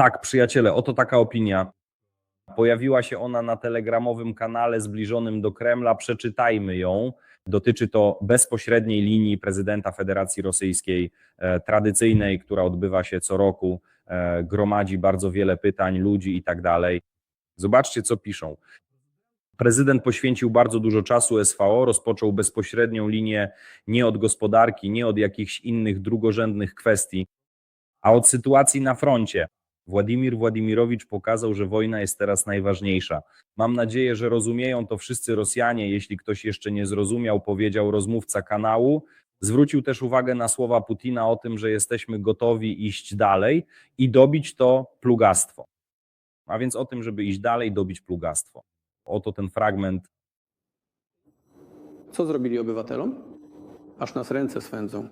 Tak, przyjaciele, oto taka opinia. Pojawiła się ona na telegramowym kanale zbliżonym do Kremla. Przeczytajmy ją. Dotyczy to bezpośredniej linii prezydenta Federacji Rosyjskiej, e, tradycyjnej, która odbywa się co roku, e, gromadzi bardzo wiele pytań, ludzi i tak dalej. Zobaczcie, co piszą. Prezydent poświęcił bardzo dużo czasu SVO, rozpoczął bezpośrednią linię nie od gospodarki, nie od jakichś innych drugorzędnych kwestii, a od sytuacji na froncie. Władimir Władimirowicz pokazał, że wojna jest teraz najważniejsza. Mam nadzieję, że rozumieją to wszyscy Rosjanie. Jeśli ktoś jeszcze nie zrozumiał, powiedział rozmówca kanału. Zwrócił też uwagę na słowa Putina o tym, że jesteśmy gotowi iść dalej i dobić to plugastwo. A więc o tym, żeby iść dalej, dobić plugastwo. Oto ten fragment. Co zrobili obywatelom? Aż nas ręce swędzą.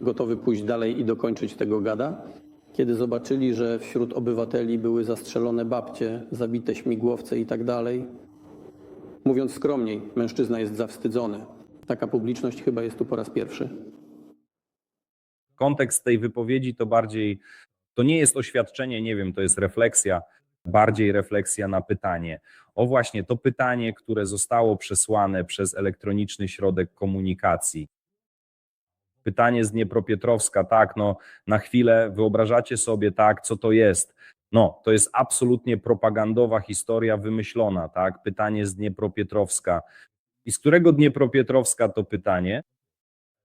Gotowy pójść dalej i dokończyć tego gada? Kiedy zobaczyli, że wśród obywateli były zastrzelone babcie, zabite śmigłowce i tak mówiąc skromniej, mężczyzna jest zawstydzony. Taka publiczność chyba jest tu po raz pierwszy. Kontekst tej wypowiedzi to bardziej, to nie jest oświadczenie, nie wiem, to jest refleksja, bardziej refleksja na pytanie. O właśnie to pytanie, które zostało przesłane przez elektroniczny środek komunikacji. Pytanie z Dniepropietrowska, tak, no na chwilę wyobrażacie sobie, tak, co to jest. No, to jest absolutnie propagandowa historia wymyślona, tak? Pytanie z Dniepropietrowska. I z którego Dniepropietrowska to pytanie?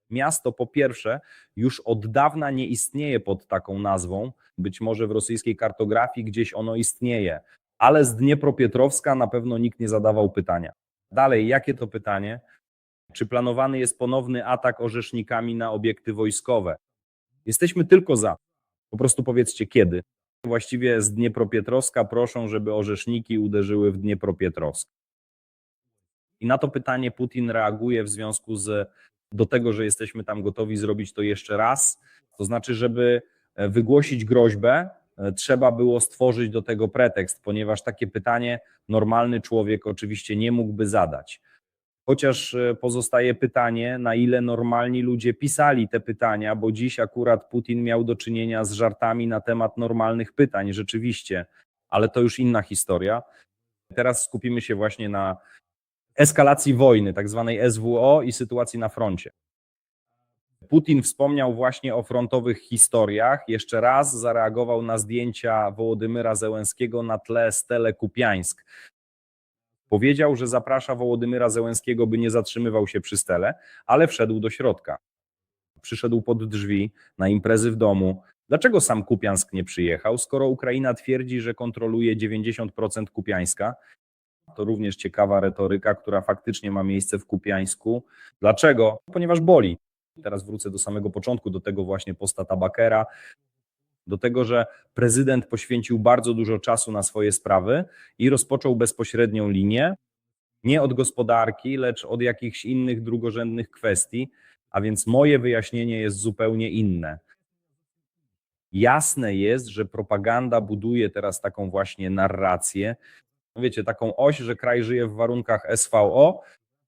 Miasto po pierwsze już od dawna nie istnieje pod taką nazwą, być może w rosyjskiej kartografii gdzieś ono istnieje, ale z Dniepropietrowska na pewno nikt nie zadawał pytania. Dalej, jakie to pytanie? Czy planowany jest ponowny atak orzesznikami na obiekty wojskowe? Jesteśmy tylko za. Po prostu powiedzcie kiedy. Właściwie z Dniepropietrowska proszą, żeby orzeszniki uderzyły w Dniepropietrowsk. I na to pytanie Putin reaguje w związku z do tego, że jesteśmy tam gotowi zrobić to jeszcze raz. To znaczy, żeby e, wygłosić groźbę, e, trzeba było stworzyć do tego pretekst, ponieważ takie pytanie normalny człowiek oczywiście nie mógłby zadać. Chociaż e, pozostaje pytanie, na ile normalni ludzie pisali te pytania, bo dziś akurat Putin miał do czynienia z żartami na temat normalnych pytań, rzeczywiście, ale to już inna historia. Teraz skupimy się właśnie na eskalacji wojny, tak zwanej SWO i sytuacji na froncie. Putin wspomniał właśnie o frontowych historiach. Jeszcze raz zareagował na zdjęcia Wołodymyra Zełenskiego na tle Stele Kupiańsk. Powiedział, że zaprasza Wołodymyra Zełenskiego, by nie zatrzymywał się przy stele, ale wszedł do środka. Przyszedł pod drzwi na imprezy w domu. Dlaczego sam Kupiańsk nie przyjechał, skoro Ukraina twierdzi, że kontroluje 90% Kupiańska? To również ciekawa retoryka, która faktycznie ma miejsce w Kupiańsku. Dlaczego? Ponieważ boli. Teraz wrócę do samego początku, do tego właśnie posta Tabakera, do tego, że prezydent poświęcił bardzo dużo czasu na swoje sprawy i rozpoczął bezpośrednią linię, nie od gospodarki, lecz od jakichś innych drugorzędnych kwestii, a więc moje wyjaśnienie jest zupełnie inne. Jasne jest, że propaganda buduje teraz taką właśnie narrację, wiecie, taką oś, że kraj żyje w warunkach SVO.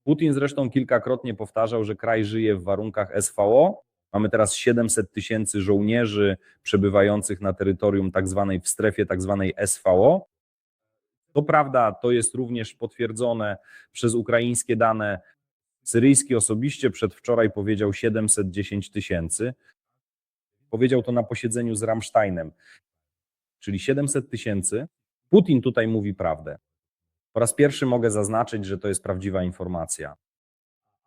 Putin zresztą kilkakrotnie powtarzał, że kraj żyje w warunkach SVO, Mamy teraz 700 tysięcy żołnierzy przebywających na terytorium tak zwanej, w strefie tak zwanej SVO. To prawda, to jest również potwierdzone przez ukraińskie dane. Syryjski osobiście przedwczoraj powiedział 710 tysięcy. Powiedział to na posiedzeniu z Ramsteinem, czyli 700 tysięcy. Putin tutaj mówi prawdę. Po raz pierwszy mogę zaznaczyć, że to jest prawdziwa informacja.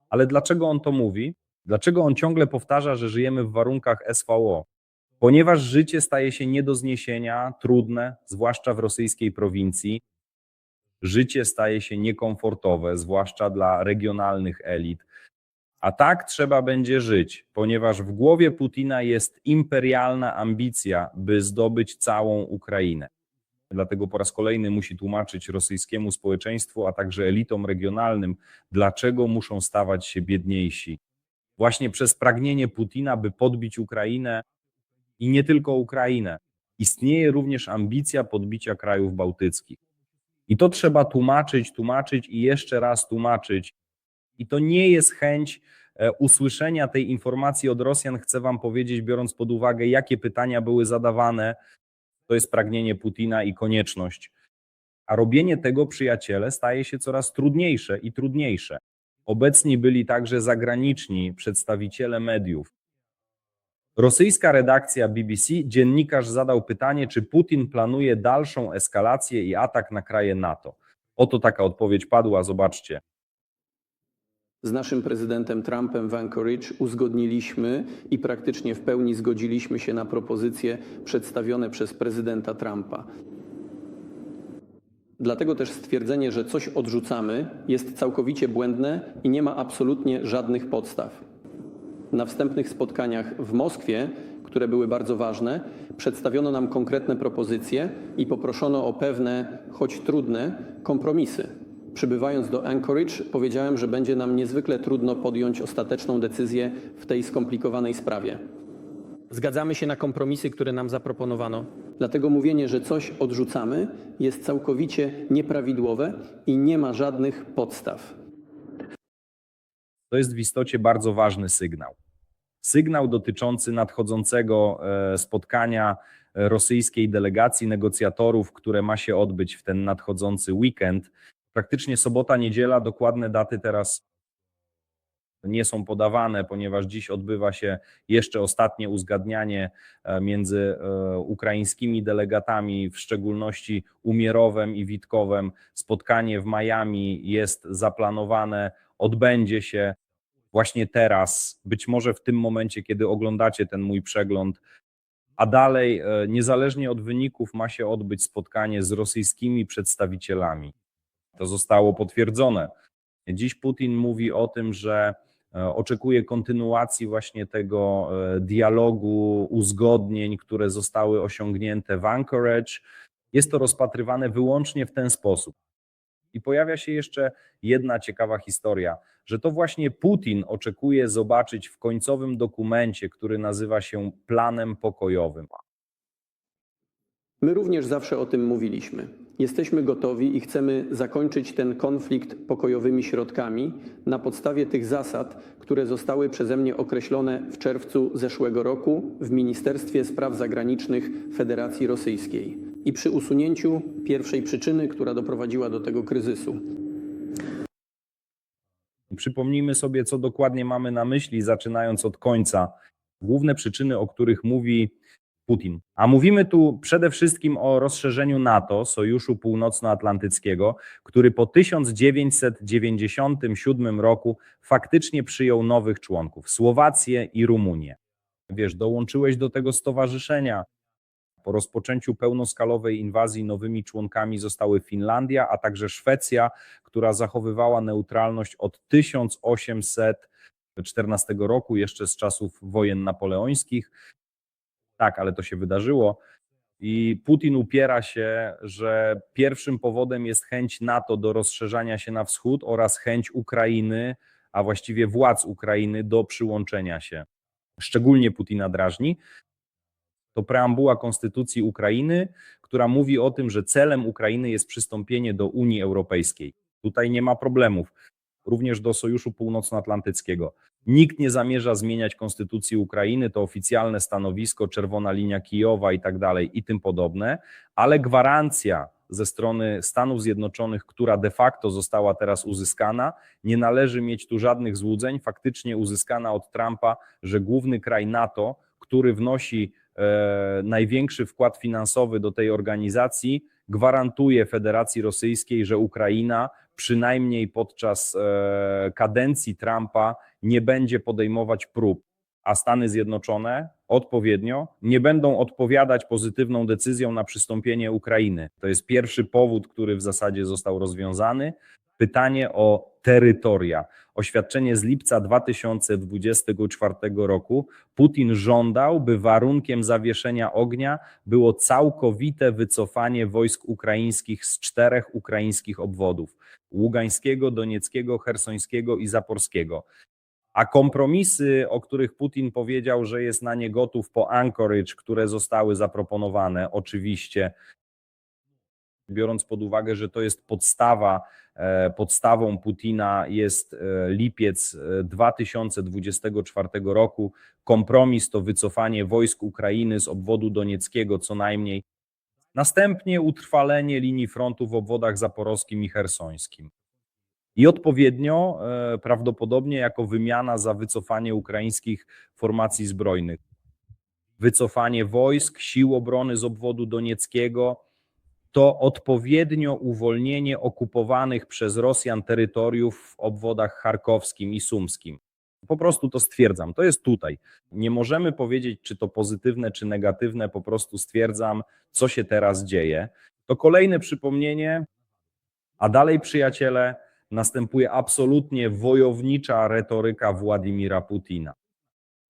Ale dlaczego on to mówi? Dlaczego on ciągle powtarza, że żyjemy w warunkach SVO? Ponieważ życie staje się nie do zniesienia, trudne, zwłaszcza w rosyjskiej prowincji. Życie staje się niekomfortowe, zwłaszcza dla regionalnych elit. A tak trzeba będzie żyć, ponieważ w głowie Putina jest imperialna ambicja, by zdobyć całą Ukrainę. Dlatego po raz kolejny musi tłumaczyć rosyjskiemu społeczeństwu, a także elitom regionalnym, dlaczego muszą stawać się biedniejsi właśnie przez pragnienie Putina, by podbić Ukrainę i nie tylko Ukrainę. Istnieje również ambicja podbicia krajów bałtyckich. I to trzeba tłumaczyć, tłumaczyć i jeszcze raz tłumaczyć. I to nie jest chęć e, usłyszenia tej informacji od Rosjan chcę Wam powiedzieć, biorąc pod uwagę, jakie pytania były zadawane, to jest pragnienie Putina i konieczność. A robienie tego, przyjaciele, staje się coraz trudniejsze i trudniejsze. Obecni byli także zagraniczni przedstawiciele mediów. Rosyjska redakcja BBC, dziennikarz zadał pytanie, czy Putin planuje dalszą eskalację i atak na kraje NATO. Oto taka odpowiedź padła, zobaczcie. Z naszym prezydentem Trumpem w Anchorage uzgodniliśmy i praktycznie w pełni zgodziliśmy się na propozycje przedstawione przez prezydenta Trumpa. Dlatego też stwierdzenie, że coś odrzucamy, jest całkowicie błędne i nie ma absolutnie żadnych podstaw. Na wstępnych spotkaniach w Moskwie, które były bardzo ważne, przedstawiono nam konkretne propozycje i poproszono o pewne, choć trudne, kompromisy. Przybywając do Anchorage, powiedziałem, że będzie nam niezwykle trudno podjąć ostateczną decyzję w tej skomplikowanej sprawie. Zgadzamy się na kompromisy, które nam zaproponowano. Dlatego mówienie, że coś odrzucamy, jest całkowicie nieprawidłowe i nie ma żadnych podstaw. To jest w istocie bardzo ważny sygnał. Sygnał dotyczący nadchodzącego e, spotkania e, rosyjskiej delegacji negocjatorów, które ma się odbyć w ten nadchodzący weekend. Praktycznie sobota, niedziela, dokładne daty teraz nie są podawane, ponieważ dziś odbywa się jeszcze ostatnie uzgadnianie e, między e, ukraińskimi delegatami, w szczególności Umierowem i Witkowem. Spotkanie w Miami jest zaplanowane, odbędzie się właśnie teraz, być może w tym momencie, kiedy oglądacie ten mój przegląd. A dalej, e, niezależnie od wyników, ma się odbyć spotkanie z rosyjskimi przedstawicielami. To zostało potwierdzone. Dziś Putin mówi o tym, że e, oczekuje kontynuacji właśnie tego e, dialogu, uzgodnień, które zostały osiągnięte w Anchorage. Jest to rozpatrywane wyłącznie w ten sposób. I pojawia się jeszcze jedna ciekawa historia, że to właśnie Putin oczekuje zobaczyć w końcowym dokumencie, który nazywa się planem pokojowym. My również zawsze o tym mówiliśmy. Jesteśmy gotowi i chcemy zakończyć ten konflikt pokojowymi środkami na podstawie tych zasad, które zostały przeze mnie określone w czerwcu zeszłego roku w Ministerstwie Spraw Zagranicznych Federacji Rosyjskiej i przy usunięciu pierwszej przyczyny, która doprowadziła do tego kryzysu. Przypomnijmy sobie, co dokładnie mamy na myśli, zaczynając od końca. Główne przyczyny, o których mówi Putin. A mówimy tu przede wszystkim o rozszerzeniu NATO, Sojuszu Północnoatlantyckiego, który po 1997 roku faktycznie przyjął nowych członków Słowację i Rumunię. Wiesz, dołączyłeś do tego stowarzyszenia. Po rozpoczęciu pełnoskalowej inwazji nowymi członkami zostały Finlandia, a także Szwecja, która zachowywała neutralność od 1814 roku, jeszcze z czasów wojen napoleońskich. Tak, ale to się wydarzyło. I Putin upiera się, że pierwszym powodem jest chęć NATO do rozszerzania się na wschód oraz chęć Ukrainy, a właściwie władz Ukrainy do przyłączenia się. Szczególnie Putina drażni. To preambuła Konstytucji Ukrainy, która mówi o tym, że celem Ukrainy jest przystąpienie do Unii Europejskiej. Tutaj nie ma problemów, również do Sojuszu Północnoatlantyckiego. Nikt nie zamierza zmieniać konstytucji Ukrainy, to oficjalne stanowisko, czerwona linia Kijowa i tak dalej i tym podobne, ale gwarancja ze strony Stanów Zjednoczonych, która de facto została teraz uzyskana, nie należy mieć tu żadnych złudzeń, faktycznie uzyskana od Trumpa, że główny kraj NATO, który wnosi e, największy wkład finansowy do tej organizacji, gwarantuje Federacji Rosyjskiej, że Ukraina przynajmniej podczas e, kadencji Trumpa nie będzie podejmować prób, a Stany Zjednoczone odpowiednio nie będą odpowiadać pozytywną decyzją na przystąpienie Ukrainy. To jest pierwszy powód, który w zasadzie został rozwiązany. Pytanie o terytoria. Oświadczenie z lipca 2024 roku. Putin żądał, by warunkiem zawieszenia ognia było całkowite wycofanie wojsk ukraińskich z czterech ukraińskich obwodów: Ługańskiego, Donieckiego, Hersońskiego i Zaporskiego. A kompromisy, o których Putin powiedział, że jest na nie gotów po Anchorage, które zostały zaproponowane, oczywiście biorąc pod uwagę, że to jest podstawa, e, podstawą Putina jest e, lipiec e, 2024 roku. Kompromis to wycofanie wojsk Ukrainy z obwodu donieckiego co najmniej. Następnie utrwalenie linii frontu w obwodach zaporowskim i hersońskim. I odpowiednio e, prawdopodobnie jako wymiana za wycofanie ukraińskich formacji zbrojnych. Wycofanie wojsk, sił obrony z obwodu donieckiego to odpowiednio uwolnienie okupowanych przez Rosjan terytoriów w obwodach charkowskim i sumskim. Po prostu to stwierdzam. To jest tutaj. Nie możemy powiedzieć, czy to pozytywne, czy negatywne, po prostu stwierdzam, co się teraz dzieje. To kolejne przypomnienie, a dalej, przyjaciele, następuje absolutnie wojownicza retoryka Władimira Putina,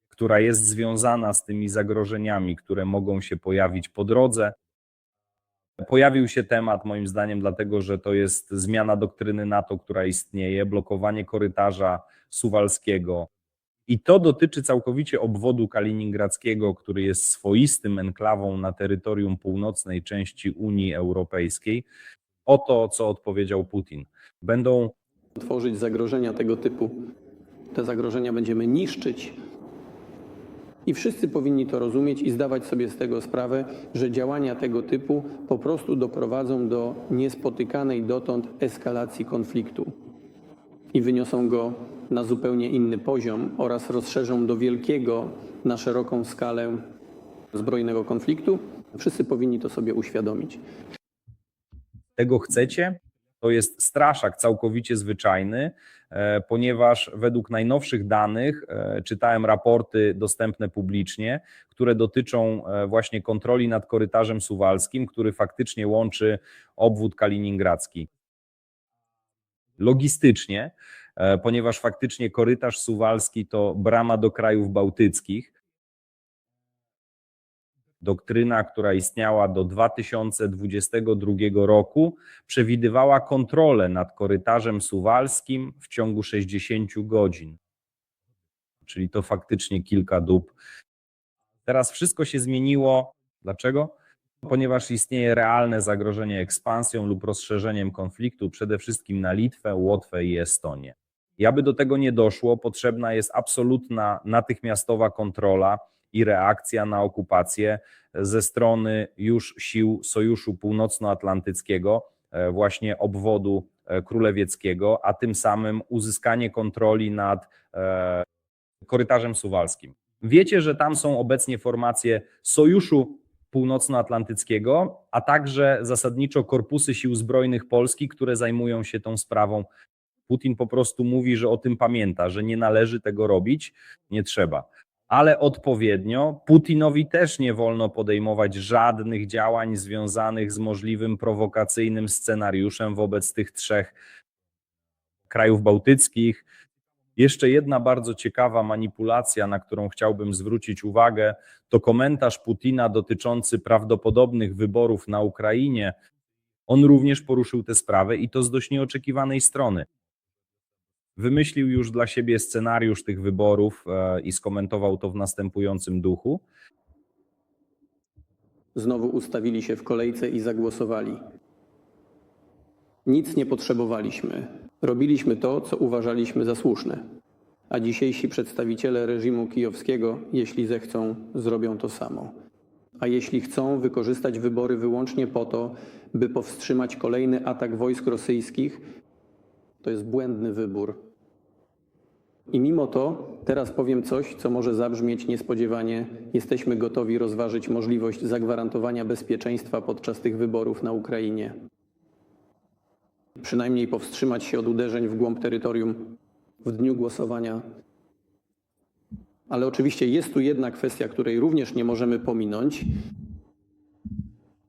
która jest związana z tymi zagrożeniami, które mogą się pojawić po drodze. Pojawił się temat, moim zdaniem, dlatego że to jest zmiana doktryny NATO, która istnieje, blokowanie korytarza suwalskiego. I to dotyczy całkowicie obwodu kaliningradzkiego, który jest swoistym enklawą na terytorium północnej części Unii Europejskiej. O to, co odpowiedział Putin. Będą tworzyć zagrożenia tego typu. Te zagrożenia będziemy niszczyć. I wszyscy powinni to rozumieć i zdawać sobie z tego sprawę, że działania tego typu po prostu doprowadzą do niespotykanej dotąd eskalacji konfliktu i wyniosą go na zupełnie inny poziom oraz rozszerzą do wielkiego na szeroką skalę zbrojnego konfliktu. Wszyscy powinni to sobie uświadomić. tego chcecie, to jest straszak całkowicie zwyczajny, e, ponieważ według najnowszych danych e, czytałem raporty dostępne publicznie, które dotyczą e, właśnie kontroli nad korytarzem suwalskim, który faktycznie łączy obwód kaliningradzki. Logistycznie, ponieważ faktycznie korytarz suwalski to brama do krajów bałtyckich, doktryna, która istniała do 2022 roku, przewidywała kontrolę nad korytarzem suwalskim w ciągu 60 godzin. Czyli to faktycznie kilka dób. Teraz wszystko się zmieniło. Dlaczego? Ponieważ istnieje realne zagrożenie ekspansją lub rozszerzeniem konfliktu, przede wszystkim na Litwę, Łotwę i Estonię. I aby do tego nie doszło, potrzebna jest absolutna, natychmiastowa kontrola i reakcja na okupację ze strony już sił Sojuszu Północnoatlantyckiego, e, właśnie obwodu e, królewieckiego, a tym samym uzyskanie kontroli nad e, korytarzem suwalskim. Wiecie, że tam są obecnie formacje Sojuszu Północnoatlantyckiego, a także zasadniczo korpusy sił zbrojnych Polski, które zajmują się tą sprawą. Putin po prostu mówi, że o tym pamięta, że nie należy tego robić, nie trzeba ale odpowiednio Putinowi też nie wolno podejmować żadnych działań związanych z możliwym prowokacyjnym scenariuszem wobec tych trzech krajów bałtyckich. Jeszcze jedna bardzo ciekawa manipulacja, na którą chciałbym zwrócić uwagę, to komentarz Putina dotyczący prawdopodobnych wyborów na Ukrainie. On również poruszył tę sprawę i to z dość nieoczekiwanej strony wymyślił już dla siebie scenariusz tych wyborów e, i skomentował to w następującym duchu. Znowu ustawili się w kolejce i zagłosowali. Nic nie potrzebowaliśmy. Robiliśmy to, co uważaliśmy za słuszne. A dzisiejsi przedstawiciele reżimu kijowskiego, jeśli zechcą, zrobią to samo. A jeśli chcą wykorzystać wybory wyłącznie po to, by powstrzymać kolejny atak wojsk rosyjskich, to jest błędny wybór. I mimo to teraz powiem coś, co może zabrzmieć niespodziewanie. Jesteśmy gotowi rozważyć możliwość zagwarantowania bezpieczeństwa podczas tych wyborów na Ukrainie. Przynajmniej powstrzymać się od uderzeń w głąb terytorium w dniu głosowania. Ale oczywiście jest tu jedna kwestia, której również nie możemy pominąć,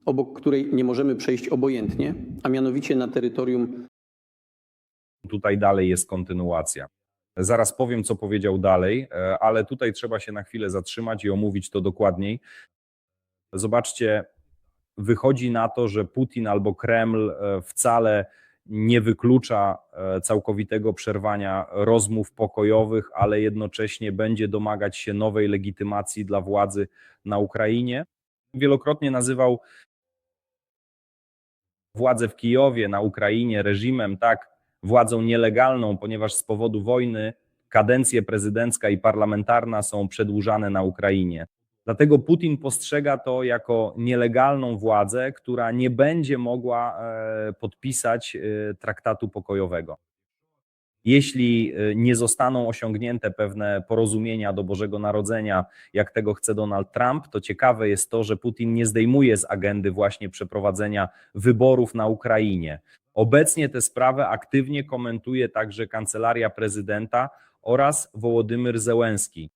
obok której nie możemy przejść obojętnie, a mianowicie na terytorium Tutaj dalej jest kontynuacja. Zaraz powiem, co powiedział dalej, e, ale tutaj trzeba się na chwilę zatrzymać i omówić to dokładniej. Zobaczcie, wychodzi na to, że Putin albo Kreml e, wcale nie wyklucza e, całkowitego przerwania rozmów pokojowych, ale jednocześnie będzie domagać się nowej legitymacji dla władzy na Ukrainie. Wielokrotnie nazywał władzę w Kijowie, na Ukrainie, reżimem, tak, władzą nielegalną, ponieważ z powodu wojny kadencje prezydencka i parlamentarna są przedłużane na Ukrainie. Dlatego Putin postrzega to jako nielegalną władzę, która nie będzie mogła e, podpisać e, traktatu pokojowego. Jeśli e, nie zostaną osiągnięte pewne porozumienia do Bożego Narodzenia, jak tego chce Donald Trump, to ciekawe jest to, że Putin nie zdejmuje z agendy właśnie przeprowadzenia wyborów na Ukrainie. Obecnie tę sprawę aktywnie komentuje także kancelaria prezydenta oraz Wołodymyr Zełenski.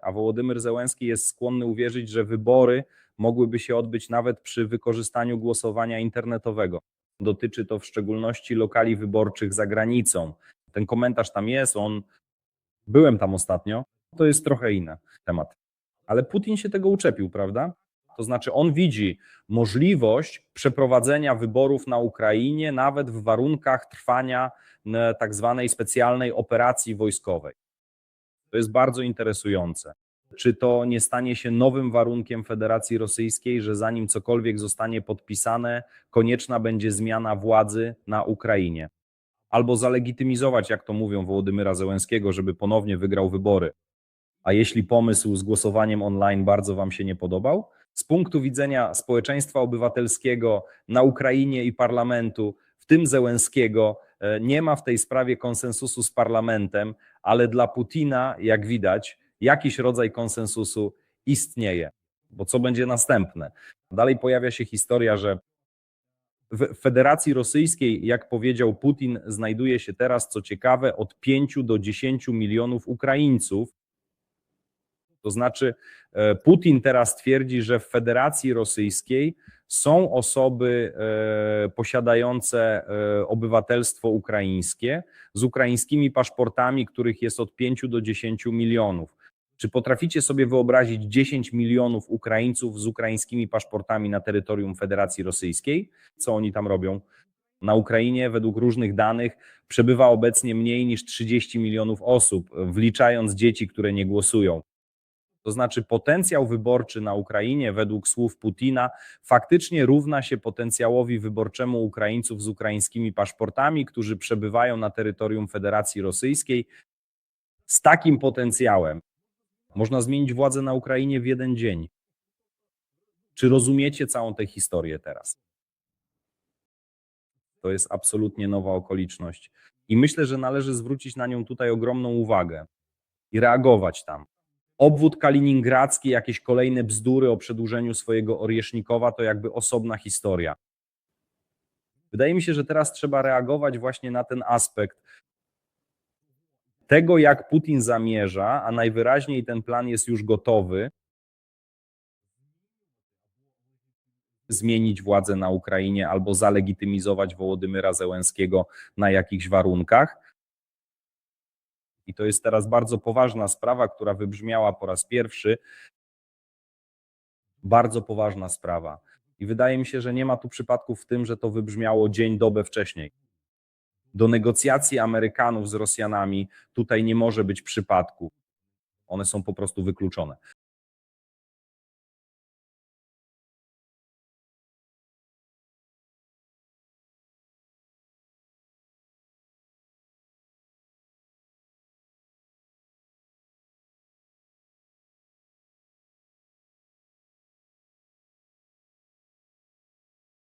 A Wołodymyr Zełenski jest skłonny uwierzyć, że wybory mogłyby się odbyć nawet przy wykorzystaniu głosowania internetowego. Dotyczy to w szczególności lokali wyborczych za granicą. Ten komentarz tam jest, on. Byłem tam ostatnio. To jest trochę inny temat. Ale Putin się tego uczepił, prawda? To znaczy, on widzi możliwość przeprowadzenia wyborów na Ukrainie, nawet w warunkach trwania tak zwanej specjalnej operacji wojskowej. To jest bardzo interesujące. Czy to nie stanie się nowym warunkiem Federacji Rosyjskiej, że zanim cokolwiek zostanie podpisane, konieczna będzie zmiana władzy na Ukrainie? Albo zalegitymizować, jak to mówią Wołodymyra Zełenskiego, żeby ponownie wygrał wybory. A jeśli pomysł z głosowaniem online bardzo Wam się nie podobał, z punktu widzenia społeczeństwa obywatelskiego na Ukrainie i parlamentu, w tym Zełenskiego, e, nie ma w tej sprawie konsensusu z parlamentem, ale dla Putina, jak widać, jakiś rodzaj konsensusu istnieje. Bo co będzie następne? Dalej pojawia się historia, że w Federacji Rosyjskiej, jak powiedział Putin, znajduje się teraz, co ciekawe, od 5 do 10 milionów Ukraińców. To znaczy, e, Putin teraz twierdzi, że w Federacji Rosyjskiej są osoby e, posiadające e, obywatelstwo ukraińskie z ukraińskimi paszportami, których jest od 5 do 10 milionów. Czy potraficie sobie wyobrazić 10 milionów Ukraińców z ukraińskimi paszportami na terytorium Federacji Rosyjskiej? Co oni tam robią? Na Ukrainie, według różnych danych, przebywa obecnie mniej niż 30 milionów osób, wliczając dzieci, które nie głosują. To znaczy, potencjał wyborczy na Ukrainie, według słów Putina, faktycznie równa się potencjałowi wyborczemu Ukraińców z ukraińskimi paszportami, którzy przebywają na terytorium Federacji Rosyjskiej. Z takim potencjałem można zmienić władzę na Ukrainie w jeden dzień. Czy rozumiecie całą tę historię teraz? To jest absolutnie nowa okoliczność. I myślę, że należy zwrócić na nią tutaj ogromną uwagę i reagować tam. Obwód kaliningradzki, jakieś kolejne bzdury o przedłużeniu swojego Oriesznikowa to jakby osobna historia. Wydaje mi się, że teraz trzeba reagować właśnie na ten aspekt tego, jak Putin zamierza, a najwyraźniej ten plan jest już gotowy, zmienić władzę na Ukrainie albo zalegitymizować Wołodymyra Zełenskiego na jakichś warunkach. I to jest teraz bardzo poważna sprawa, która wybrzmiała po raz pierwszy. Bardzo poważna sprawa. I wydaje mi się, że nie ma tu przypadków w tym, że to wybrzmiało dzień, dobę wcześniej. Do negocjacji Amerykanów z Rosjanami tutaj nie może być przypadku. One są po prostu wykluczone.